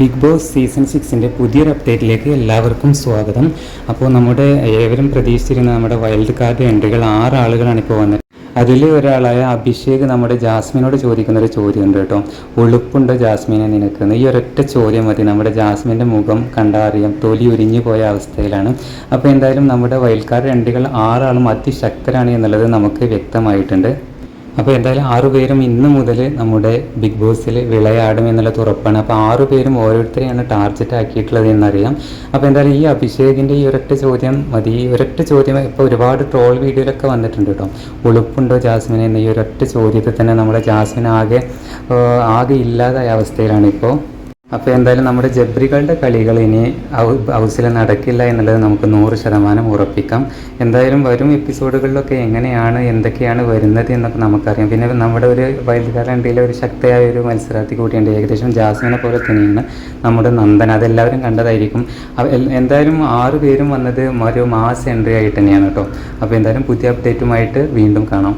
Big boss season സിക്സിന്റെ പുതിയൊരു അപ്ഡേറ്റിലേക്ക് എല്ലാവർക്കും സ്വാഗതം. അപ്പോൾ നമ്മുടെ ഏവരും പ്രതീക്ഷിച്ചിരുന്ന നമ്മുടെ വൈൽഡ് കാർഡ് എൻട്രികൾ ആറ് ആളുകളാണ് ഇപ്പോൾ വന്നത്. അതിൽ ഒരാളായ അഭിഷേക് നമ്മുടെ ജാസ്മിനോട് ചോദിക്കുന്ന ഒരു ചോദ്യമുണ്ട് കേട്ടോ. ഉളുപ്പുണ്ടോ ജാസ്മിനെ നിനക്ക്? ഈ ഒരൊറ്റ ചോദ്യം മതി. നമ്മുടെ ജാസ്മിന്റെ മുഖം കണ്ടാൽ അറിയാം തൊലി ഉരിഞ്ഞു പോയ അവസ്ഥയിലാണ്. അപ്പോൾ എന്തായാലും നമ്മുടെ വയൽക്കാർ എൻട്രികൾ ആറാളും അതിശക്തരാണ് എന്നുള്ളത് നമുക്ക് വ്യക്തമായിട്ടുണ്ട്. അപ്പോൾ എന്തായാലും ആറു പേരും ഇന്ന് മുതൽ നമ്മുടെ ബിഗ് ബോസിൽ വിളയാടും എന്നുള്ളത് ഉറപ്പാണ്. അപ്പോൾ ആറു പേരും ഓരോരുത്തരെയാണ് ടാർഗറ്റ് ആക്കിയിട്ടുള്ളത് എന്നറിയാം. അപ്പോൾ എന്തായാലും ഈ അഭിഷേകിന്റെ ഈ ഒരൊറ്റ ചോദ്യം മതി. ഈ ഒരൊറ്റ ചോദ്യം ഇപ്പോൾ ഒരുപാട് ട്രോൾ വീഡിയോയിലൊക്കെ വന്നിട്ടുണ്ട് കേട്ടോ. ഉളുപ്പുണ്ടോ ജാസ്മിൻ എന്ന ഈ ഒരൊറ്റ ചോദ്യത്തിൽ തന്നെ നമ്മുടെ ജാസ്മിൻ ആകെ ആകെ ഇല്ലാതായ അവസ്ഥയിലാണ് ഇപ്പോൾ അപ്പോൾ എന്തായാലും നമ്മുടെ ജബ്രികളുടെ കളികൾ ഇനി ഹൗസിൽ നടക്കില്ല എന്നുള്ളത് നമുക്ക് നൂറ് ശതമാനം ഉറപ്പിക്കാം. എന്തായാലും വരും എപ്പിസോഡുകളിലൊക്കെ എങ്ങനെയാണ് എന്തൊക്കെയാണ് വരുന്നത് എന്നൊക്കെ നമുക്കറിയാം. പിന്നെ നമ്മുടെ ഒരു ഇന്ത്യയിലെ ഒരു ശക്തിയായ ഒരു മത്സരാർത്ഥി കൂടിയുണ്ട്. ഏകദേശം ജാസ്മിനെ പോലെ തന്നെയാണ് നമ്മുടെ നന്ദൻ. അതെല്ലാവരും കണ്ടതായിരിക്കും. എന്തായാലും ആറ് പേരും വന്നത് ഒരു മാസ് എൻട്രി ആയിട്ട് തന്നെയാണ് കേട്ടോ. അപ്പോൾ എന്തായാലും പുതിയ അപ്ഡേറ്റുമായിട്ട് വീണ്ടും കാണാം.